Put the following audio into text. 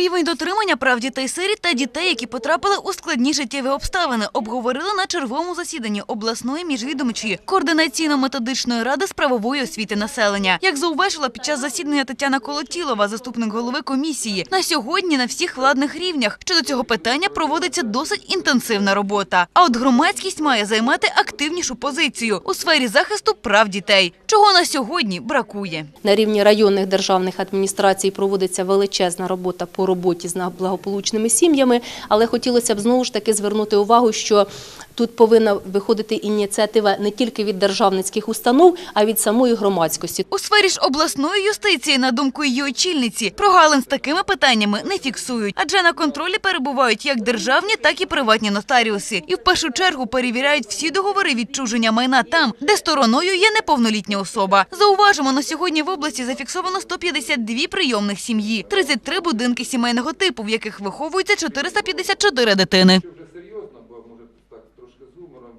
Рівень дотримання прав дітей сиріт та дітей, які потрапили у складні життєві обставини, обговорили на черговому засіданні обласної міжвідомчої координаційно-методичної ради з правової освіти населення. Як зауважила під час засідання Тетяна Колотілова, заступник голови комісії, на сьогодні на всіх владних рівнях щодо цього питання проводиться досить інтенсивна робота. А от громадськість має займати активнішу позицію у сфері захисту прав дітей, чого на сьогодні бракує. На рівні районних державних адміністрацій проводиться величезна робота по роботі з благополучними сім'ями, але хотілося б знову ж таки звернути увагу, що тут повинна виходити ініціатива не тільки від державницьких установ, а від самої громадськості. У сфері ж обласної юстиції, на думку її очільниці, прогалин з такими питаннями не фіксують, адже на контролі перебувають як державні, так і приватні нотаріуси. І в першу чергу перевіряють всі договори відчуження майна там, де стороною є неповнолітня особа. Зауважимо, на сьогодні в області зафіксовано 152 прийомних сім'ї, 33 будинки сімейного типу, в яких виховуються 454 дитини трошки з гумором.